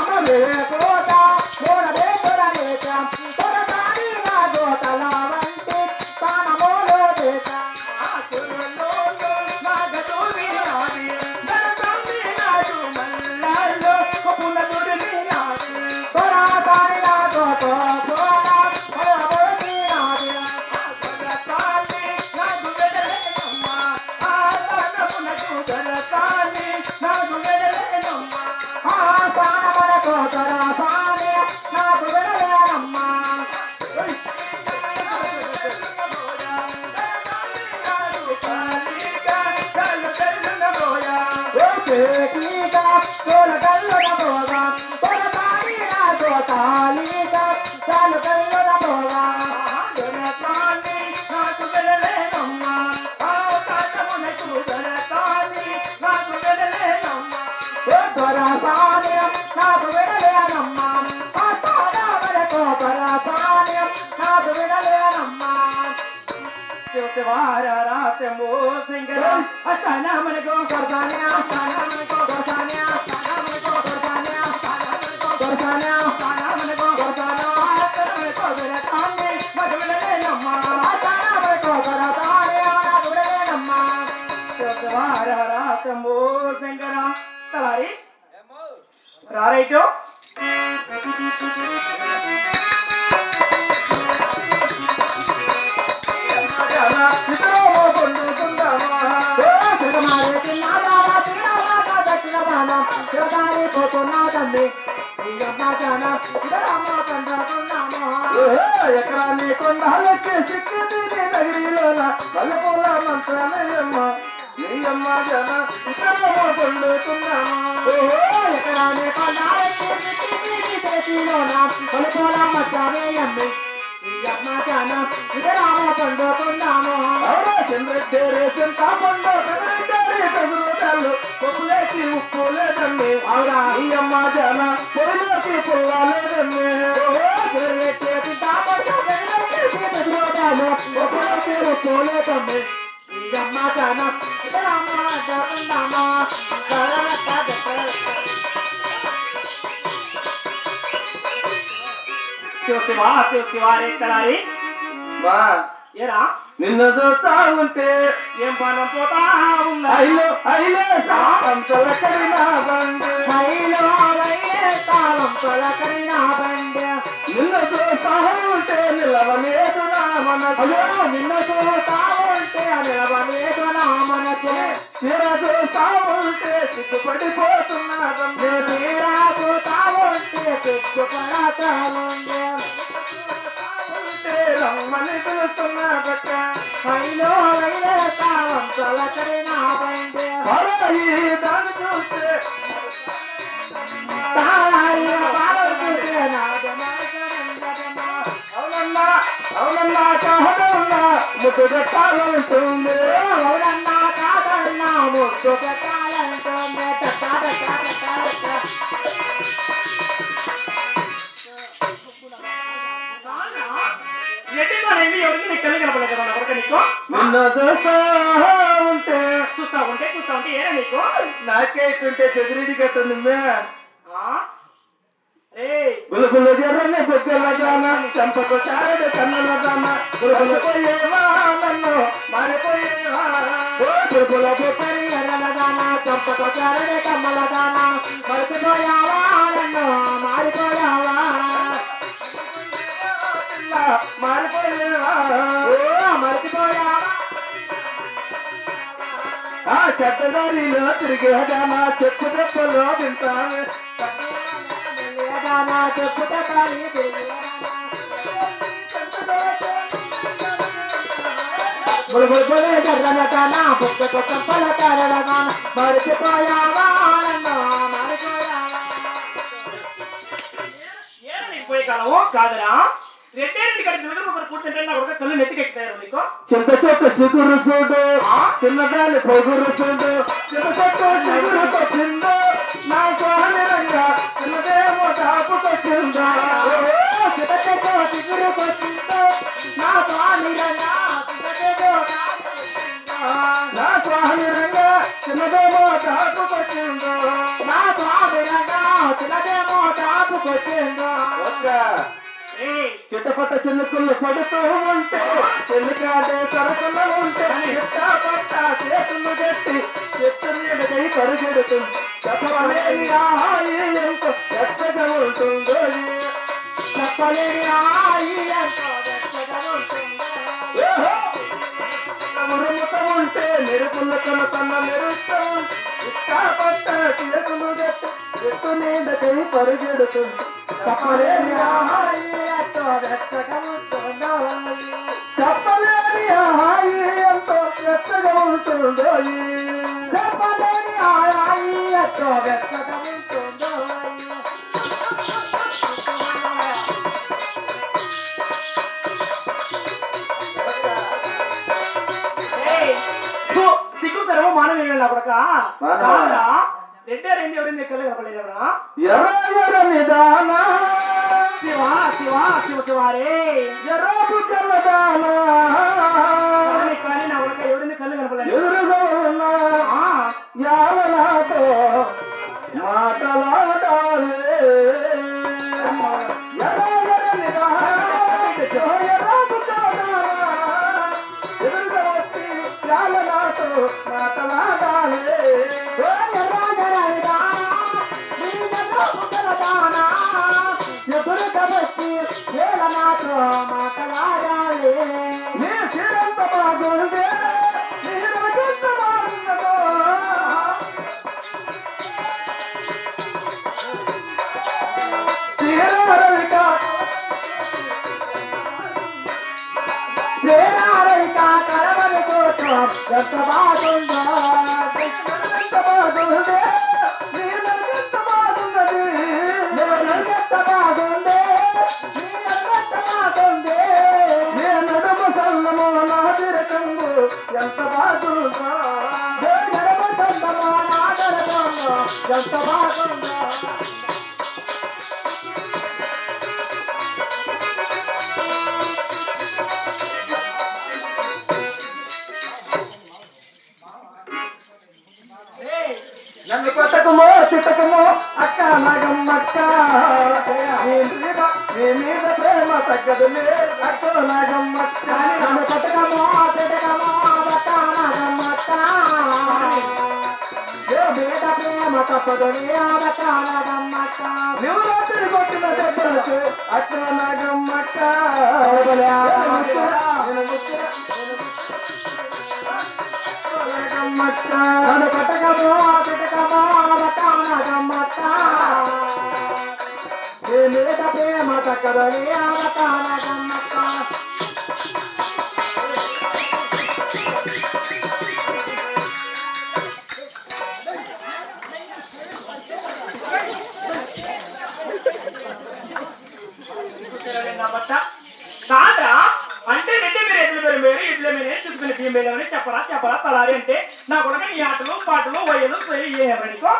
అమలే శివార రాసము సింగర మనకు కొరసానే అస్తాన మనకు కొరసానే అస్తాన మనకు కొరసానే అస్తాన మనకు కొరసానే మనకు మనకు మనకు తలారి. రారైటో ఎకరాన్ని కొండాలకి సిక్కింది నగిరిలోన వల్లపూల మంత్రమయ్యమ్మ నీయమ్మ జన ఇతరమో పొందుతున్నామా ఎకరాన్ని కొండాలకి సిక్కింది பொருளேசி முக்குலே தம்மே அவரா ஐயம்மா ஜனா பொருளேசி புல்லாலே தம்மே பொருளேசி பிதாமா பொருளேசி பிதாமா பொருளேசி முக்குலே தம்மே ஐயம்மா ஜனா ராமா ஜனமா கரலக்கா கரலக்கா शिव शिवा शिव शिवा रे करारी वाह నిన్ను చూస్తా ఉంటే ఏం పనం పోతా ఉన్నా? అయిలో అయిలో సాంతలకడినా బండి. హైలో అవయ్యే తాళం తొలకరిన బండి. నిన్ను చూస్తా ఉంటే నిలవలేదు నా మనసు. అయ్యో నిన్ను చూస్తా ఉంటే నిలవలేదు నా మనసు. తీర చూస్తా ఉంటే సిగ్గుపడిపోతున్నా తీరా చూస్తా ఉంటే సిగ్గుపడతా ఉంటే రమ్మని పిలుస్తున్నా బట్ట హైలో అవయ్యే తాళం తొలకరిన బండి దాన్ని చూస్తే చూస్తే అవునన్నా అవునన్నా కాదన్నా ముద్దు పెట్టాలంటుంది. అవునన్నా కాదన్నా ముద్దు నీకు నిన్ను చూస్తా ఉంటే. చూస్తా ఉంటే చూస్తా ఉంటే ఏరా నీకు? నాకే ఇటుంటే బెదిరిడి కట్టుంది ఆ? ఏయ్ బులుబులు ఎర్రని బుగ్గల దాన చంపకు చారడి కన్నుల దాన. బులుబులు పోయేవా నన్ను మారిపోయేవా బులుబుల పరి ఎర్రలదానా చంపతో చారడే కమ్మలదానా మరిచిపోయావా నన్ను? మారిపోయావా? పిల్ల? మారిపోయేవా? ఆ చెడ్డదారిలో తిరిగేదానా చెప్పు దెబ్బలో తింటాను దానా చెప్పుట కానీ బుల్బుల్ బులే ఎర్రలదానా బుక్కతో చంపల కారలదానా మరిచిపోయావా పోయే కాలము కాదరా. చింత చెట్టు సిగురు చూడు చిన్నదాని పొగురు చూడు చింత చెట్టు సిగురు చిందో నా స్వామి రంగా చిన్నదేమో దాపుతో చిందా చింత. తాపుకొచ్చిందో చితకతో చిగురుకొచ్చిందో నా స్వామి రంగా చిన్నదేమో నా స్వామి రంగా చిన్నదేమో దాపుతో చిందా చిట్టపట్ట చిన్నకుళ్ళు పడుతూ ఉంటే చెల్లికాడే సరకులు ఉంటే చిట్టపట్ట చేతులు గట్టి చెట్టు మీదకై పరుగెడుతుంది చెప్పలేని ఆయి ఎంత ఎత్తగా ఉంటుందో చెప్పలేని ఆయి ఎంతో వెచ్చగా ఉంటే మెరుపుల కన్న తన మెరుస్తాం ఇష్టపట్ట చేతులు గట్టి చెట్టు మీదకై పరుగెడుతుంది చెప్పలేని ఆయి రెండే రెండు ఎవరింది ఎక్కడ కనపడలేదరా ఎర్ర నిదాన శివ శివ శివ శివారే ఎర్ర బుగ్గల దాన మాట్లాడాలి. నీ చీరంత బాగుంది నీ రకంత బాగున్నదో ఎంత బాగుందో ఎంత బాగుందో నన్ను కొట్టకమో తిట్టకమో అక్క నాగమ్మక్క నీ మీద మీద ప్రేమ ప్రేమ కొట్టిన దెబ్బలకు అక్క నాగమ్మక్క నన్ను కొట్టకమో తిట్టకమో నాగమ్మక్క ఏ మీద ప్రేమ తక్కదని ఆ చుట్టుకుని చెప్పరా చెప్పరా తలారి అంటే నా కొడుకు నీ ఆటలు పాటలు వయ్యలు ఏమనుకో